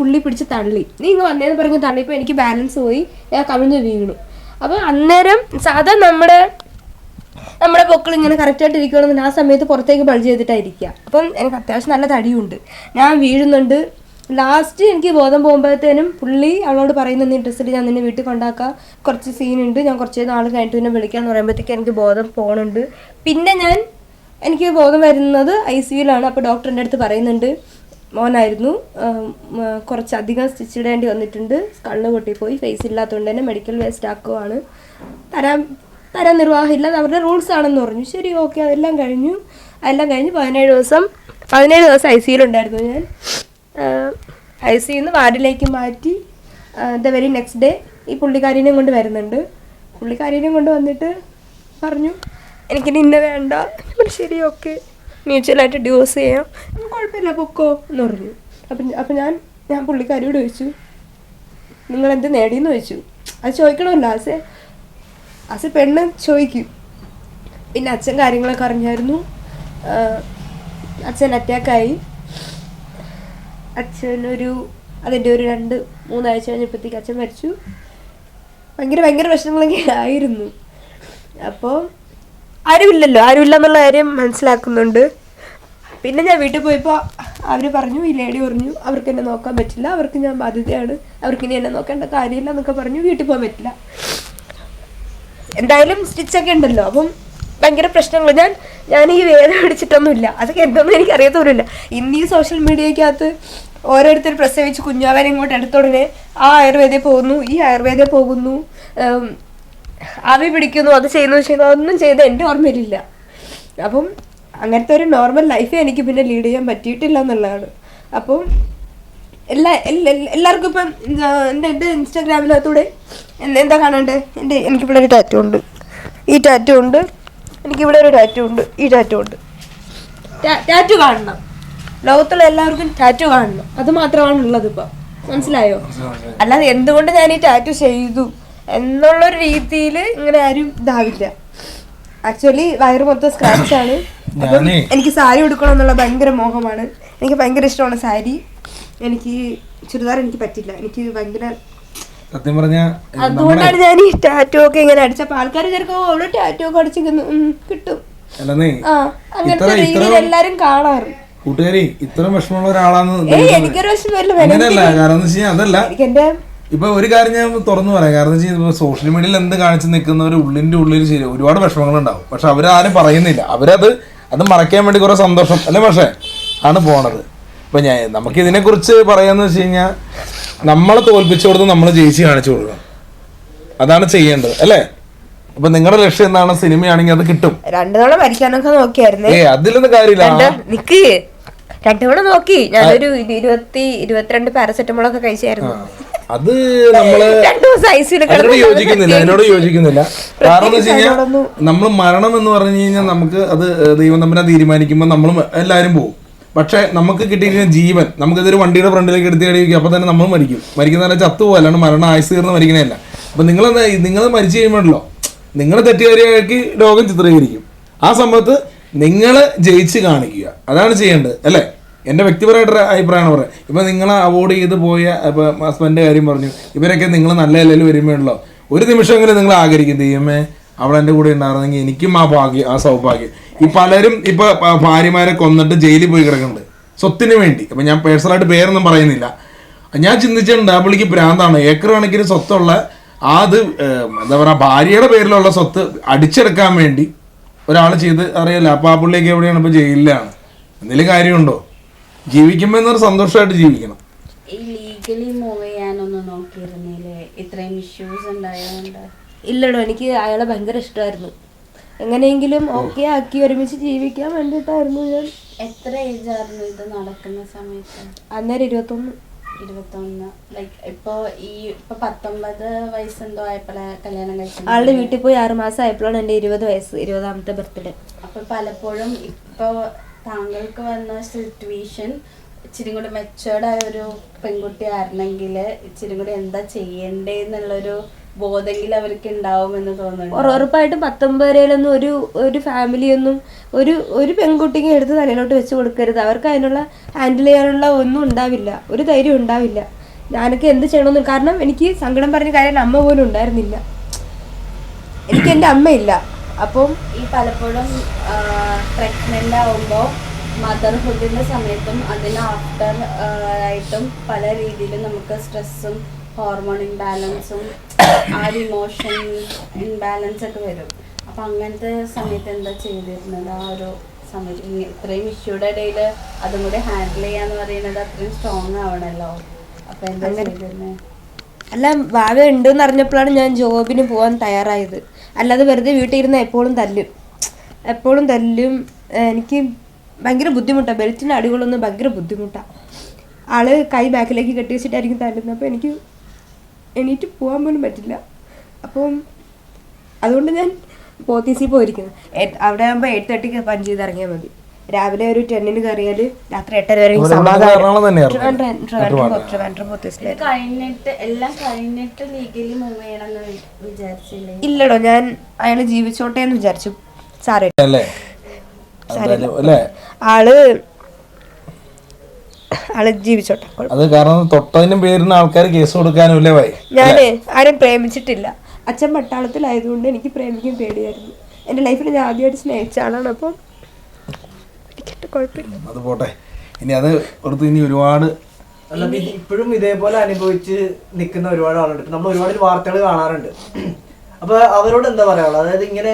പുള്ളി പിടിച്ച് തള്ളി. നീ ഇങ്ങ് വന്നേന്ന് പറഞ്ഞ് തള്ളിയപ്പോൾ എനിക്ക് ബാലൻസ് പോയി. ഞാൻ കവിഞ്ഞ് വീണു. അപ്പോൾ അന്നേരം സാധാ നമ്മുടെ നമ്മുടെ പൊക്കൾ ഇങ്ങനെ കറക്റ്റായിട്ട് ഇരിക്കണമെന്ന് ആ സമയത്ത് പുറത്തേക്ക് ബൾജ് ചെയ്തിട്ടായിരിക്കുക അപ്പം എനിക്ക് അത്യാവശ്യം നല്ല തടിയുണ്ട്. ഞാൻ വീഴുന്നുണ്ട്. ലാസ്റ്റ് എനിക്ക് ബോധം പോകുമ്പോഴത്തേനും പുള്ളി അവളോട് പറയുന്ന നീ ഡ്രസ്സിൽ ഞാൻ നിന്നെ വീട്ടിൽ കൊണ്ടാക്കാം. കുറച്ച് സീനുണ്ട് ഞാൻ കുറച്ച് നാൾ കഴിഞ്ഞിട്ട് പിന്നെ വിളിക്കാന്ന് പറയുമ്പോഴത്തേക്ക് എനിക്ക് ബോധം പോകുന്നുണ്ട് പിന്നെ ഞാൻ എനിക്ക് ബോധം വരുന്നത് ഐ സിയുലാണ് അപ്പോൾ ഡോക്ടറിന്റെ അടുത്ത് പറയുന്നുണ്ട് മോനായിരുന്നു. കുറച്ചധികം സ്റ്റിച്ച് ഇടേണ്ടി വന്നിട്ടുണ്ട്. കണ്ണ് പൊട്ടിപ്പോയി. ഫേസ് ഇല്ലാത്തതുകൊണ്ട് തന്നെ മെഡിക്കൽ വേസ്റ്റ് ആക്കുവാണ്. തരാൻ തരാൻ നിർവാഹമില്ല അവരുടെ റൂൾസ് ആണെന്ന് പറഞ്ഞു. ശരി ഓക്കെ അതെല്ലാം കഴിഞ്ഞു. അതെല്ലാം കഴിഞ്ഞ് പതിനേഴ് ദിവസം പതിനേഴ് ദിവസം ഐ സിയിലുണ്ടായിരുന്നു ഞാൻ. ഐ സിയിൽ നിന്ന് വാർഡിലേക്ക് മാറ്റി ദ വെരി നെക്സ്റ്റ് ഡേ ഈ പുള്ളിക്കാരിനെയും കൊണ്ട് വരുന്നുണ്ട്. പുള്ളിക്കാരിനെയും കൊണ്ട് വന്നിട്ട് പറഞ്ഞു എനിക്കിനി ഇന്ന വേണ്ട. ശരി ഓക്കെ മ്യൂച്വലായിട്ട് ഡിവോഴ്സ് ചെയ്യാം. കുഴപ്പമില്ല പൊക്കോ എന്ന് പറഞ്ഞു. അപ്പം അപ്പം ഞാൻ ഞാൻ പുള്ളിക്കാരിയോട് ചോദിച്ചു നിങ്ങൾ എന്ത് നേടിയെന്ന് ചോദിച്ചു? അത് ചോദിക്കണമല്ലോ ആസെ ആസെ പെണ്ണ് ചോദിക്കും. പിന്നെ അച്ഛൻ കാര്യങ്ങളൊക്കെ അറിഞ്ഞായിരുന്നു. അച്ഛൻ അറ്റാക്കായി അച്ഛനൊരു അതിന്റെ ഒരു രണ്ട് മൂന്നാഴ്ച കഴിഞ്ഞപ്പോഴത്തേക്ക് അച്ഛൻ മരിച്ചു. ഭയങ്കര ഭയങ്കര പ്രശ്നങ്ങളൊക്കെ ആയിരുന്നു. അപ്പോൾ ആരുമില്ലല്ലോ. ആരുമില്ല എന്നുള്ള കാര്യം മനസ്സിലാക്കുന്നുണ്ട്. പിന്നെ ഞാൻ വീട്ടിൽ പോയപ്പോൾ അവർ പറഞ്ഞു ഈ ലേഡി പറഞ്ഞു അവർക്ക് എന്നെ നോക്കാൻ പറ്റില്ല. അവർക്ക് ഞാൻ ബാധ്യതയാണ്. അവർക്ക് ഇനി എന്നെ നോക്കേണ്ട കാര്യമില്ല എന്നൊക്കെ പറഞ്ഞു. വീട്ടിൽ പോകാൻ പറ്റില്ല. എന്തായാലും സ്റ്റിച്ചൊക്കെ ഉണ്ടല്ലോ. അപ്പം ഭയങ്കര പ്രശ്നങ്ങൾ ഞാൻ ഞാൻ ഈ വേദന പിടിച്ചിട്ടൊന്നുമില്ല. അതൊക്കെ എന്തൊന്നും എനിക്ക് അറിയത്തോലുമില്ല ഇന്ന് ഈ സോഷ്യൽ മീഡിയക്കകത്ത് ഓരോരുത്തർ പ്രസവിച്ച് കുഞ്ഞാവനെ ഇങ്ങോട്ട് എടുത്തോടനെ ആ ആയുർവേദയിൽ പോകുന്നു ഈ ആയുർവേദയിൽ പോകുന്നു. ആവി പിടിക്കുന്നു അത് ചെയ്യുന്നു ചെയ്യുന്നു അതൊന്നും ചെയ്ത് എന്റെ ഓർമ്മയിലില്ല. അപ്പം അങ്ങനത്തെ ഒരു നോർമൽ ലൈഫ് എനിക്ക് പിന്നെ ലീഡ് ചെയ്യാൻ പറ്റിയിട്ടില്ല എന്നുള്ളതാണ്. അപ്പം എല്ലാ എല്ലാ- എല്ലാ- എല്ലാവർക്കും ഇപ്പം എന്താ, എന്റെ എന്റെ ഇൻസ്റ്റാഗ്രാമിനകത്തൂടെ? എന്താ കാണണ്ടേ? എന്റെ എനിക്കിവിടെ ഒരു ടാറ്റു ഉണ്ട്. ഈ ടാറ്റു ഉണ്ട്. എനിക്കിവിടെ ഒരു ടാറ്റു ഉണ്ട്. ഈ ടാറ്റു ഉണ്ട്. ടാറ്റു കാണണം. ലോകത്തുള്ള എല്ലാവർക്കും ടാറ്റു കാണണം. അത് മാത്രമാണ് ഉള്ളത് ഇപ്പം. മനസ്സിലായോ? അല്ലാതെ എന്തുകൊണ്ട് ഞാൻ ഈ ടാറ്റു ചെയ്തു? എന്നുള്ളൊരു രീതിയിൽ ഇങ്ങനെ ആരും ഇതാവില്ല. ആക്ച്വലി വയറ് മൊത്തം സ്ക്രാച്ച് ആണ്. അപ്പം എനിക്ക് സാരി ഉടുക്കണം എന്നുള്ള ഭയങ്കര മോഹമാണ്. എനിക്ക് ഭയങ്കര ഇഷ്ടമാണ് സാരി. എനിക്ക് ചുരിദാർ എനിക്ക് പറ്റില്ല എനിക്ക് ഭയങ്കര സത്യം പറഞ്ഞ അതുകൊണ്ടാണ് ഞാൻ ഈ ടാറ്റോ ഒക്കെ ഇങ്ങനെ അടിച്ചപ്പോൾ ആൾക്കാർ ചെറുക്കോ അവൾ ടാറ്റോ ഒക്കെ അടിച്ചിരിക്കുന്നു കിട്ടും. ആ അങ്ങനത്തെ ഇത്ര- രീതിയിൽ എല്ലാരും കാണാറ്. കൂട്ടുകാരി ഇത്ര വിഷമമുള്ള ഒരാളാന്ന് എനിക്കൊരു വിഷമമില്ല. അതല്ല. എനിക്ക് എന്റെ ഇപ്പൊ ഒരു കാര്യം ഞാൻ തുറന്നു പറയാം. കാരണം വെച്ചാൽ സോഷ്യൽ മീഡിയയിൽ എന്ത് കാണിച്ച് നിൽക്കുന്നവർ ഉള്ളിന്റെ ഉള്ളിൽ ശരി ഒരുപാട് വിഷമങ്ങൾ ഉണ്ടാവും പക്ഷെ അവരാരും പറയുന്നില്ല. അവരത് അത് മറയ്ക്കാൻ വേണ്ടി കുറെ സന്തോഷം. അല്ലേ പക്ഷേ? ആണ് പോണത്. ഇപ്പൊ ഞാൻ നമുക്ക് ഇതിനെ കുറിച്ച് പറയാന്ന് വെച്ച് കഴിഞ്ഞാൽ നമ്മളെ തോൽപ്പിച്ചു കൊടുത്ത് നമ്മൾ ജയിച്ച് കാണിച്ചു കൊടുക്കണം. അതാണ് ചെയ്യേണ്ടത്. അല്ലേ? അപ്പൊ നിങ്ങളുടെ ലക്ഷ്യം എന്താണ്? സിനിമയാണെങ്കിൽ അത് കിട്ടും. മരിക്കാനൊക്കെ നോക്കിയായിരുന്നേ. ഏ അതിലൊന്നും കാര്യമില്ല. നിക്ക്. നോക്കി. ഞാനൊരു ഇരുപത്തി ഇരുപത്തിരണ്ട് പാരസെറ്റമോൾ ഒക്കെ കഴിച്ചായിരുന്നു അത് നമ്മൾ അതിനോട് യോജിക്കുന്നില്ല അതിനോട് യോജിക്കുന്നില്ല. കാരണം എന്ന് വെച്ച് കഴിഞ്ഞാൽ നമ്മൾ മരണം എന്ന് പറഞ്ഞു കഴിഞ്ഞാൽ നമുക്ക് അത് ദൈവം തമ്മിനെ തീരുമാനിക്കുമ്പോൾ നമ്മൾ എല്ലാവരും പോകും പക്ഷെ നമുക്ക് കിട്ടിയിരിക്കുന്ന ജീവൻ നമുക്കിതൊരു വണ്ടിയുടെ ഫ്രണ്ടിലേക്ക് എടുത്ത് കഴിയുമ്പോൾ അപ്പൊ തന്നെ നമ്മൾ മരിക്കും. മരിക്കുന്ന ചത്തു പോകും അല്ലാണ്ട് മരണം ആയുസ് തീർന്ന് മരിക്കണേല്ല അപ്പൊ നിങ്ങൾ നിങ്ങൾ മരിച്ചു കഴിയുമ്പോഴല്ലോ നിങ്ങൾ തെറ്റുകാരിയാക്കി രോഗം ചിത്രീകരിക്കും. ആ സമയത്ത് നിങ്ങൾ ജയിച്ച് കാണിക്കുക. അതാണ് ചെയ്യേണ്ടത് അല്ലേ? എന്റെ വ്യക്തിപരമായിട്ടൊരു അഭിപ്രായമാണ് പറയുന്നത് ഇപ്പം നിങ്ങൾ അവോയ്ഡ് ചെയ്ത് പോയ ഇപ്പം ഹസ്ബൻഡിന്റെ കാര്യം പറഞ്ഞു ഇവരൊക്കെ നിങ്ങൾ നല്ല നിലയിൽ വരുമ്പോഴല്ലോ. ഒരു നിമിഷമെങ്കിലും നിങ്ങൾ ആഗ്രഹിക്കും ദൈവമേ അവൾ എന്റെ കൂടെ ഉണ്ടായിരുന്നെങ്കിൽ എനിക്കും ആ ഭാഗ്യം ആ സൗഭാഗ്യം. ഈ പലരും ഇപ്പൊ ഭാര്യമാരെ കൊന്നിട്ട് ജയിലിൽ പോയി കിടക്കുന്നുണ്ട്. സ്വത്തിന് വേണ്ടി. അപ്പം ഞാൻ പേഴ്സണലായിട്ട് പേരൊന്നും പറയുന്നില്ല. ഞാൻ ചിന്തിച്ചിട്ടുണ്ട് ആ പുള്ളിക്ക് ഭ്രാന്താണ്. ഏക്കർ കണക്കിന് സ്വത്തുള്ള ആ അത് എന്താ പറയുക ഭാര്യയുടെ പേരിലുള്ള സ്വത്ത് അടിച്ചെടുക്കാൻ വേണ്ടി ഒരാൾ ചെയ്ത് അറിയില്ല. അപ്പം ആ പുള്ളിയൊക്കെ എവിടെയാണ്? ഇപ്പം ജയിലിലാണ്. എന്തെങ്കിലും കാര്യമുണ്ടോ? ജീവിക്കുമ്പോൾ എന്നൊരു സന്തോഷമായിട്ട് ജീവിക്കണം. ഈ ലീഗലി മൂവ് ചെയ്യാനൊന്നും നോക്കിയിരുന്നില്ലേ? ഇത്രയും ഇഷ്യൂസ് ഉണ്ടായതുകൊണ്ട് ഇല്ലടോ എനിക്ക് അയാളെ ഭയങ്കര ഇഷ്ടമായിരുന്നു എങ്ങനെയെങ്കിലും ഓക്കെ ആക്കി ഒരുമിച്ച് ജീവിക്കാൻ വേണ്ടിയിട്ടായിരുന്നു ഞാൻ. എത്ര ഏജ് ആയിരുന്നു ഇത് നടക്കുന്ന സമയത്ത്? അന്നേരം ഇരുപത്തൊന്ന്. ഇരുപത്തൊന്ന്. ലൈക്ക് ഇപ്പൊ ഈ ഇപ്പൊ പത്തൊമ്പത് വയസ്സെന്തോ ആയപ്പോഴേ കല്യാണം കഴിച്ചത്? ആളുടെ വീട്ടിൽ പോയി ആറ് മാസം ആയപ്പോഴാണ് എന്റെ ഇരുപത് വയസ്സ് ഇരുപതാമത്തെ ബർത്ത്ഡേ അപ്പൊ പലപ്പോഴും ഇപ്പൊ താങ്കൾക്ക് വന്ന സിറ്റുവേഷൻ ഇച്ചിരി കൂടി മെച്ചേർഡായ ആയ ഒരു പെൺകുട്ടി ആയിരുന്നെങ്കിൽ ഇച്ചിരി കൂടി എന്താ ചെയ്യണ്ടേന്നുള്ളൊരു ബോധെങ്കിലും അവർക്ക് ഉണ്ടാവുമെന്ന് തോന്നുന്നു ഉറ- ഉറപ്പായിട്ടും പത്തൊമ്പതിലൊന്നും ഒരു ഒരു ഫാമിലിയൊന്നും ഒരു ഒരു പെൺകുട്ടിക്ക് എടുത്ത് തലയിലോട്ട് വെച്ച് കൊടുക്കരുത്. അവർക്ക് അതിനുള്ള ഹാൻഡിൽ ചെയ്യാനുള്ള ഒന്നും ഉണ്ടാവില്ല. ഒരു ധൈര്യം ഉണ്ടാവില്ല. ഞാനൊക്കെ എന്ത് ചെയ്യണമെന്ന് കാരണം എനിക്ക് സങ്കടം പറഞ്ഞ കാര്യം അമ്മ പോലും ഉണ്ടായിരുന്നില്ല. എനിക്ക് എന്റെ അമ്മയില്ല. അപ്പം ഈ പലപ്പോഴും പ്രഗ്നന്റ് ആവുമ്പോൾ മദർഹുഡിന്റെ സമയത്തും അതിന് ആഫ്റ്റർ ആയിട്ടും പല രീതിയിലും നമുക്ക് സ്ട്രെസ്സും ഹോർമോൺ ഇംബാലൻസും ആ ഒരു ഇമോഷൻ ഇംബാലൻസ് ഒക്കെ വരും. അപ്പം അങ്ങനത്തെ സമയത്ത് എന്താ ചെയ്തിരുന്നത്? ആ ഒരു സമയത്ത് ഇത്രയും ഇഷ്യൂടെ ഇടയിൽ അതും കൂടി ഹാൻഡിൽ ചെയ്യാന്ന് പറയുന്നത് അത്രയും സ്ട്രോങ് ആവണല്ലോ. അപ്പം എന്താ ചെയ്തിരുന്നത് അല്ല വാവ ഉണ്ടെന്ന് അറിഞ്ഞപ്പോഴാണ് ഞാൻ ജോബിന് പോകാൻ തയ്യാറായത്. അല്ലാതെ വെറുതെ വീട്ടിൽ ഇരുന്ന് എപ്പോഴും തല്ലും. എപ്പോഴും തല്ലും. എനിക്ക് ഭയങ്കര ബുദ്ധിമുട്ടാണ് ബെൽറ്റിന്റെ അടികളൊന്നും ഭയങ്കര ബുദ്ധിമുട്ടാണ് ആൾ കൈ ബാക്കിലേക്ക് കെട്ടി വെച്ചിട്ടായിരിക്കും തല്ലുന്നത്. അപ്പോൾ എനിക്ക് എണീറ്റ് പോകാൻ പോലും പറ്റില്ല. അപ്പം അതുകൊണ്ട് ഞാൻ പോത്തീസിൽ പോയിരിക്കുന്നത് അവിടെ ആകുമ്പോൾ എയ്റ്റ് തേർട്ടിക്ക് പഞ്ച് ചെയ്ത് ഇറങ്ങിയാൽ മതി. രാവിലെ ഒരു ടെന്നിന് കയറിയാൽ രാത്രി എട്ടര വരെ ഇല്ലടോ ഞാൻ അയാൾ ജീവിച്ചോട്ടെ എന്ന് വിചാരിച്ചു. സാറേ അല്ലേ? എന്തായാലും അല്ലേ? ആൾ ആൾ ജീവിച്ചോട്ടെ. അത് കാരണം തൊട്ടതിനും പേരിന് ആൾക്കാർ കേസ് കൊടുക്കാനും ഞാൻ ആരും പ്രേമിച്ചിട്ടില്ല. അച്ഛൻ പട്ടാളത്തിലായതുകൊണ്ട് എനിക്ക് പ്രേമിക്കാൻ പേടിയായിരുന്നു. എന്റെ ലൈഫിൽ ഞാൻ ആദ്യമായിട്ട് സ്നേഹിച്ച ആളാണ്. അപ്പം കുഴപ്പമില്ല. അത് പോട്ടെ. ഇനി അത് ഓർത്ത് ഇനി ഒരുപാട് അല്ല ഇപ്പോഴും ഇതേപോലെ അനുഭവിച്ച് നിൽക്കുന്ന ഒരുപാട് ആളുണ്ട് ഇപ്പൊ നമ്മൾ ഒരുപാട് വാർത്തകൾ കാണാറുണ്ട്. അപ്പൊ അവരോട് എന്താ പറയാനുള്ളത്? അതായത് ഇങ്ങനെ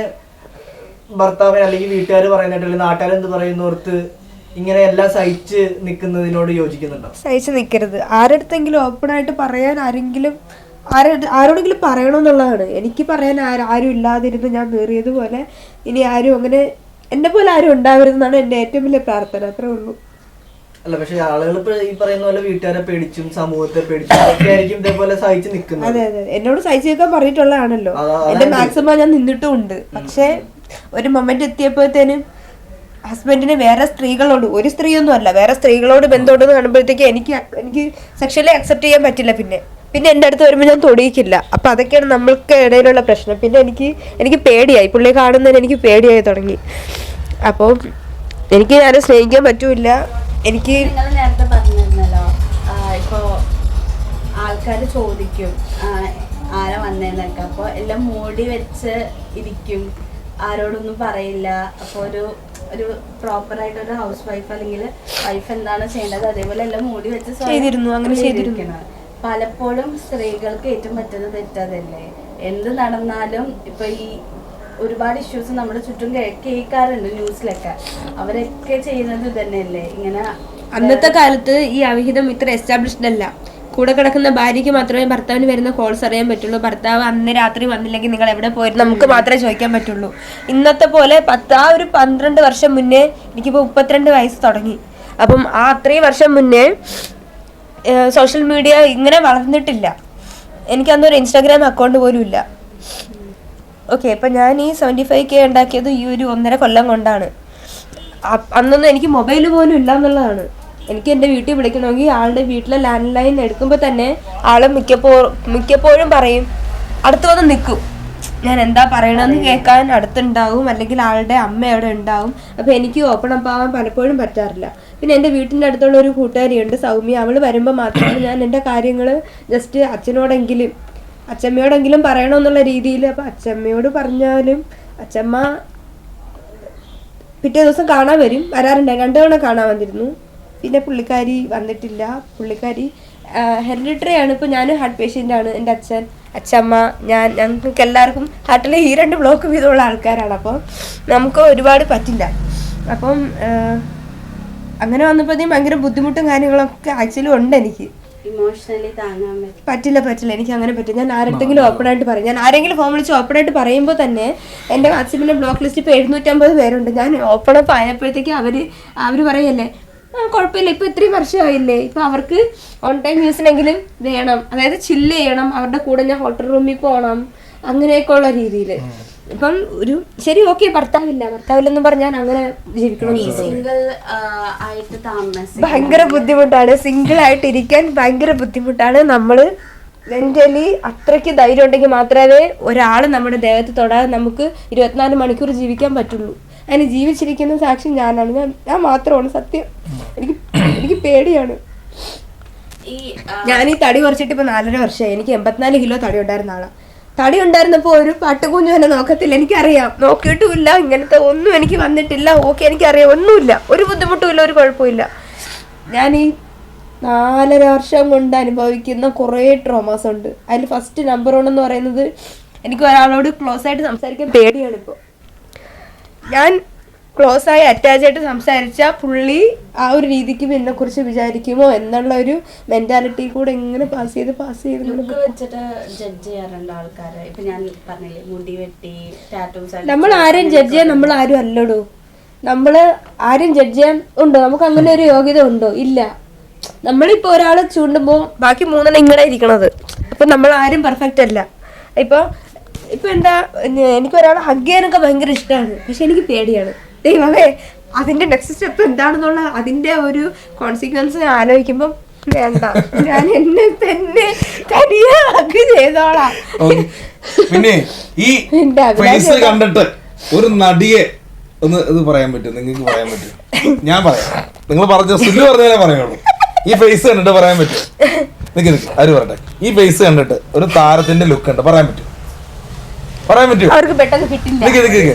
ഭർത്താവിന് അല്ലെങ്കിൽ വീട്ടുകാർ പറയുന്നുണ്ട് അല്ലെങ്കിൽ നാട്ടുകാർ എന്ത് പറയുന്നോർത്ത് ഇങ്ങനെ എല്ലാം സഹിച്ച് നിൽക്കുന്നതിനോട് യോജിക്കുന്നുണ്ടോ? സഹിച്ച് നിൽക്കരുത്. ആരടുത്തെങ്കിലും ഓപ്പൺ ആയിട്ട് പറയാൻ ആരെങ്കിലും ആരെ ആരോടെങ്കിലും പറയണമെന്നുള്ളതാണ് എനിക്ക് പറയാൻ ആരും ആരും ഇല്ലാതിരുന്ന് ഞാൻ നേറിയതുപോലെ ഇനി ആരും അങ്ങനെ എന്നെ പോലെ ആരും ഉണ്ടാവരുതെന്നാണ് എന്റെ ഏറ്റവും വലിയ പ്രാർത്ഥന. അത്രേ ഉള്ളൂ. അല്ല പക്ഷെ ആളുകൾ ഇപ്പൊ ഈ പറയുന്ന പോലെ വീട്ടുകാരെ പേടിച്ചും സമൂഹത്തെ പേടിച്ചും ഒക്കെ ആയിരിക്കും ഇതേപോലെ സഹിച്ചു നിൽക്കുന്നത് അതെ അതെ. എന്നോട് സഹിച്ചു നിൽക്കാൻ പറഞ്ഞിട്ടുള്ളതാണല്ലോ. എന്റെ മാക്സിമം ഞാൻ നിന്നിട്ടും ഉണ്ട് പക്ഷേ ഒരു മൊമെന്റ് എത്തിയപ്പോഴത്തേനും ഹസ്ബൻഡിന് വേറെ സ്ത്രീകളോട് ഒരു സ്ത്രീയൊന്നും അല്ല വേറെ സ്ത്രീകളോട് ബന്ധമുണ്ടെന്ന് കാണുമ്പോഴത്തേക്ക് എനിക്ക് എനിക്ക് സെക്ഷലി അക്സെപ്റ്റ് ചെയ്യാൻ പറ്റില്ല പിന്നെ. പിന്നെ എന്റെ അടുത്ത് വരുമ്പോൾ ഞാൻ തൊടിയിക്കില്ല. അപ്പം അതൊക്കെയാണ് നമ്മൾക്ക് ഇടയിലുള്ള പ്രശ്നം. പിന്നെ എനിക്ക് എനിക്ക് പേടിയായി. പുള്ളിയെ കാണുന്നതിന് എനിക്ക് പേടിയായി തുടങ്ങി. അപ്പോൾ എനിക്ക് ഞാൻ സ്നേഹിക്കാൻ പറ്റൂല എനിക്ക് നേരത്തെ പറഞ്ഞിരുന്നല്ലോ ആൾക്കാർ ചോദിക്കും ആരാ വന്നേന്നൊക്കെ. അപ്പോൾ എല്ലാം മൂടി വെച്ച് ഇരിക്കും. ആരോടൊന്നും പറയില്ല. അപ്പോൾ ഒരു ഒരു പ്രോപ്പർ ആയിട്ട് ഒരു ഹൗസ് വൈഫ് അല്ലെങ്കിൽ വൈഫ് എന്താണ് ചെയ്യേണ്ടത്? അതേപോലെ എല്ലാം മൂടി വെച്ച് ചെയ്തിരുന്നു, അങ്ങനെ ചെയ്തിരുന്നു. പലപ്പോഴും സ്ത്രീകൾക്ക് ഏറ്റവും പറ്റുന്നത് തെറ്റതല്ലേ എന്ത് നടന്നാലും ഇപ്പൊ ഈ ഒരുപാട് ഇഷ്യൂസ് നമ്മുടെ ചുറ്റും കേൾക്കാറുണ്ട് ന്യൂസിലൊക്കെ. അവരൊക്കെ ചെയ്യുന്നത് തന്നെയല്ലേ ഇങ്ങനെ അന്നത്തെ കാലത്ത് ഈ അവിഹിതം ഇത്ര എസ്റ്റാബ്ലിഷ്ഡ് അല്ല. കൂടെ കിടക്കുന്ന ഭാര്യയ്ക്ക് മാത്രമേ ഭർത്താവിന് വരുന്ന കോൾസ് അറിയാൻ പറ്റുള്ളൂ. ഭർത്താവ് അന്ന് രാത്രി വന്നില്ലെങ്കിൽ നിങ്ങൾ എവിടെ പോയിരുന്നു നമുക്ക് മാത്രമേ ചോദിക്കാൻ പറ്റുള്ളൂ. ഇന്നത്തെ പോലെ പത്ത് ആ ഒരു പന്ത്രണ്ട് വർഷം മുന്നേ എനിക്കിപ്പോൾ മുപ്പത്തിരണ്ട് വയസ്സ് തുടങ്ങി. അപ്പം ആ അത്രയും വർഷം മുന്നേ സോഷ്യൽ മീഡിയ ഇങ്ങനെ വളർന്നിട്ടില്ല. എനിക്ക് അന്നൊരു ഇൻസ്റ്റാഗ്രാം അക്കൗണ്ട് പോലും ഇല്ല. ഓക്കെ ഇപ്പം ഞാൻ ഈ സെവന്റി ഫൈവ് കെ ഉണ്ടാക്കിയത് ഈ ഒരു ഒന്നര കൊല്ലം കൊണ്ടാണ്. അന്നൊന്നും എനിക്ക് മൊബൈൽ പോലും ഇല്ല എന്നുള്ളതാണ് എനിക്ക് എന്റെ വീട്ടിൽ വിളിക്കണമെങ്കിൽ ആളുടെ വീട്ടിലെ ലാൻഡ് ലൈൻ എടുക്കുമ്പോൾ തന്നെ ആൾ മിക്കപ്പോ മിക്കപ്പോഴും പറയും അടുത്ത് വന്ന് നിൽക്കും. ഞാൻ എന്താ പറയണമെന്ന് കേൾക്കാൻ അടുത്തുണ്ടാവും അല്ലെങ്കിൽ ആളുടെ അമ്മ അവിടെ ഉണ്ടാവും. അപ്പോൾ എനിക്ക് ഓപ്പൺ അപ്പ് ആവാൻ പലപ്പോഴും പറ്റാറില്ല. പിന്നെ എന്റെ വീട്ടിന്റെ അടുത്തുള്ള ഒരു കൂട്ടുകാരിയുണ്ട് സൗമ്യ. അവൾ വരുമ്പോൾ മാത്രമാണ് ഞാൻ എന്റെ കാര്യങ്ങൾ ജസ്റ്റ് അച്ഛനോടെങ്കിലും അച്ഛമ്മയോടെങ്കിലും പറയണമെന്നുള്ള രീതിയിൽ. അപ്പോൾ അച്ഛമ്മയോട് പറഞ്ഞാലും അച്ഛമ്മ പിറ്റേ ദിവസം കാണാൻ വരും. വരാറുണ്ട്. രണ്ടു തവണ കാണാൻ വന്നിരുന്നു. പിന്നെ പുള്ളിക്കാരി വന്നിട്ടില്ല. പുള്ളിക്കാരി ഹെറിഡിറ്ററി ആണ് ഇപ്പോൾ ഞാൻ ഹാർട്ട് പേഷ്യന്റ് ആണ്. എന്റെ അച്ഛൻ അച്ഛമ്മ ഞാൻ ഞങ്ങൾക്ക് എല്ലാവർക്കും ഹാർട്ടിൽ ഈ രണ്ട് ബ്ലോക്ക് വീതമുള്ള ആൾക്കാരാണ്. അപ്പോൾ നമുക്ക് ഒരുപാട് പറ്റില്ല. അപ്പം അങ്ങനെ വന്നപ്പോഴത്തേക്കും ഭയങ്കര ബുദ്ധിമുട്ടും കാര്യങ്ങളൊക്കെ ആക്ച്വലി ഉണ്ട് എനിക്ക്. ഇമോഷണലി താങ്ങാൻ പറ്റില്ല. പറ്റില്ല എനിക്ക് അങ്ങനെ പറ്റില്ല. ഞാൻ ആരെങ്കിലും ഓപ്പൺ ആയിട്ട് പറയും. ഞാൻ ആരെങ്കിലും ഫോം വിളിച്ച് ഓപ്പൺ ആയിട്ട് പറയുമ്പോൾ തന്നെ എന്റെ വാട്സപ്പിന്റെ ബ്ലോക്ക് ലിസ്റ്റ് ഇപ്പോൾ എഴുന്നൂറ്റമ്പത് പേരുണ്ട്. ഞാൻ ഓപ്പൺ അപ്പ് ആയപ്പോഴത്തേക്ക് അവർ അവർ പറയല്ലേ കുഴപ്പമില്ല. ഇപ്പൊ ഇത്രയും വർഷമായില്ലേ? ഇപ്പൊ അവർക്ക് ഓൺ ടൈം യൂസിനെങ്കിലും വേണം. അതായത് ചില്ല് ചെയ്യണം. അവരുടെ കൂടെ ഞാൻ ഹോട്ടൽ റൂമിൽ പോകണം അങ്ങനെയൊക്കെ ഉള്ള രീതിയിൽ ഇപ്പം ഒരു ശരി ഓക്കെ ഭർത്താവില്ല. ഭർത്താവില്ലെന്ന് പറഞ്ഞാൽ അങ്ങനെ ജീവിക്കണം സിംഗിൾ ആയിട്ട് താമസിക്കും ഭയങ്കര ബുദ്ധിമുട്ടാണ്. സിംഗിൾ ആയിട്ട് ഇരിക്കാൻ ഭയങ്കര ബുദ്ധിമുട്ടാണ്. നമ്മൾ മെന്റലി അത്രയ്ക്ക് ധൈര്യം ഉണ്ടെങ്കിൽ മാത്രമേ ഒരാൾ നമ്മുടെ ദേഹത്ത് തൊടാതെ നമുക്ക് ഇരുപത്തിനാല് മണിക്കൂർ ജീവിക്കാൻ പറ്റുള്ളൂ. അതിന് ജീവിച്ചിരിക്കുന്ന സാക്ഷി ഞാനാണ്. ഞാൻ ഞാൻ മാത്രമാണ് സത്യം. എനിക്ക് എനിക്ക് പേടിയാണ്. ഈ ഞാൻ ഈ തടി കുറച്ചിട്ട് ഇപ്പൊ നാലര വർഷമായി. എനിക്ക് എൺപത്തിനാല് കിലോ തടി ഉണ്ടായിരുന്ന ആളാണ് തടി ഉണ്ടായിരുന്നപ്പോ ഒരു പട്ടുകുഞ്ഞു എന്നെ നോക്കത്തില്ല. എനിക്കറിയാം. നോക്കിയിട്ടുമില്ല. ഇങ്ങനത്തെ ഒന്നും എനിക്ക് വന്നിട്ടില്ല. ഓക്കെ എനിക്കറിയാം. ഒന്നുമില്ല. ഒരു ബുദ്ധിമുട്ടുമില്ല ഒരു കുഴപ്പമില്ല. ഞാൻ ഈ നാലര വർഷം കൊണ്ട് അനുഭവിക്കുന്ന കുറേ ട്രോമാസ് ഉണ്ട്. അതിൽ ഫസ്റ്റ് നമ്പർ വൺ എന്ന് പറയുന്നത് എനിക്ക് ഒരാളോട് ക്ലോസ് ആയിട്ട് സംസാരിക്കാൻ പേടിയാണ് ഇപ്പോൾ ഞാൻ ക്ലോസ് ആയി അറ്റാച്ച് ആയിട്ട് സംസാരിച്ച പുള്ളി ആ ഒരു രീതിക്ക് എന്നെ കുറിച്ച് വിചാരിക്കുമോ എന്നുള്ള ഒരു മെന്റാലിറ്റി കൂടെ ഇങ്ങനെ പാസ് ചെയ്ത് പാസ് ചെയ്ത് വെച്ചിട്ട് ജഡ്ജ് ചെയ്യാറുണ്ട് ആൾക്കാരെ? ഇപ്പൊ ഞാൻ പറഞ്ഞില്ലേ മുടി വെട്ടി ടാറ്റൂസ് നമ്മൾ ആരും ജഡ്ജ് ചെയ്യാൻ നമ്മൾ ആരും അല്ലടോ. നമ്മൾ ആരും ജഡ്ജ് ചെയ്യാൻ ഉണ്ടോ? നമുക്ക് അങ്ങനെ ഒരു യോഗ്യത ഉണ്ടോ? ഇല്ല. നമ്മളിപ്പോ ഒരാളെ ചൂണ്ടുമ്പോൾ ബാക്കി മൂന്നെണ്ണം ഇങ്ങനെ ഇരിക്കണത്. അപ്പൊ നമ്മൾ ആരും പെർഫെക്റ്റ് അല്ല. ഇപ്പൊ ഇപ്പൊ എന്താ എനിക്ക് ഒരാളെ ഹഗ് ചെയ്യാനൊക്കെ ഭയങ്കര ഇഷ്ടമാണ് പക്ഷെ എനിക്ക് പേടിയാണ്. ദൈവമേ അതിന്റെ നെക്സ്റ്റ് സ്റ്റെപ്പ് എന്താണെന്നുള്ള അതിന്റെ ഒരു കോൺസിക്വൻസ് ആലോചിക്കുമ്പോൾ വേണ്ട. ഞാൻ എന്നെ തന്നെ തനിയെ ഹഗ് ചെയ്തോളാം. പിന്നെ ഈ ഫേസ് കണ്ടിട്ട് ഒരു നടിയെ ഒന്ന് ഇത് പറയാൻ പറ്റും നിങ്ങൾക്ക് പറയാൻ പറ്റും ഞാൻ പറയാം. നിങ്ങൾ പറഞ്ഞ സുല്ലു പറഞ്ഞാലേ പറയുള്ളൂ. ഈ ഫേസ് കണ്ടിട്ട് പറയാൻ പറ്റും നിക്ക് നിക്ക് ആര് പറയട്ടെ. ഈ ഫേസ് കണ്ടിട്ട് ഒരു താരത്തിന്റെ ലുക്ക് ഉണ്ട് പറയാൻ പറ്റും പറയാൻ പറ്റുമോ? അവർക്ക് പെട്ടെന്ന് കിട്ടില്ല. നിക്ക് നിക്ക് നിക്ക്?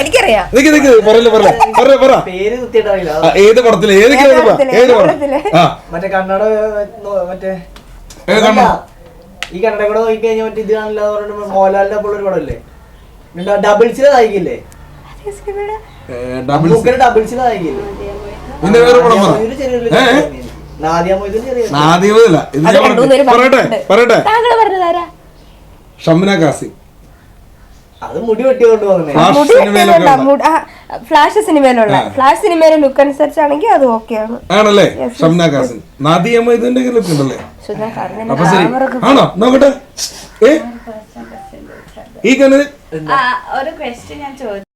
എനിക്കറിയാം. നിക്ക് നിക്ക്. പറയല്ലേ പറ പറ പറ. പേര് ഏത് പടത്തിൽ? ഏത് ഏത് ഏത് പടം? പടത്തിൽ? ഏത് ഏത് ആ. മറ്റേ കണ്ണട മറ്റേ ഏത് കണ്ണട? ഈ കണ്ണട കൂടെ നോക്കി കഴിഞ്ഞാൽ മറ്റേ ഇത് കാണില്ല പറഞ്ഞിട്ട് മോഹൻലാലിന്റെ അപ്പോൾ ഒരു പടമല്ലേ? ഡബിൾസിലെ നായിക്കില്ലേ ഡബിൾസ്. ഡബിൾസിലെ നായിക്കില്ലേ പിന്നെ വേറെ പടം പറ. നാദിയ ഇത് പറയട്ടെ പറയട്ടെ. ഷംന കാസിം അത് മുടി വെട്ടിക്കൊണ്ട് പോകുന്നേ ഫ്ലാഷ് സിനിമയിലുള്ള ഫ്ലാഷ് സിനിമയിലെ ലുക്ക് അനുസരിച്ചാണെങ്കിൽ അത് ആണല്ലേ? ഷംന കാസിം നാദിയമ്മ ഇതിന്റെ ലുക്ക് ഉണ്ടല്ലേ? അപ്പൊ ശരി. ആണോ? നോക്കട്ടെ. ഈ ഒരു ക്വസ്റ്റ്യൻ ഞാൻ ചോദിച്ചു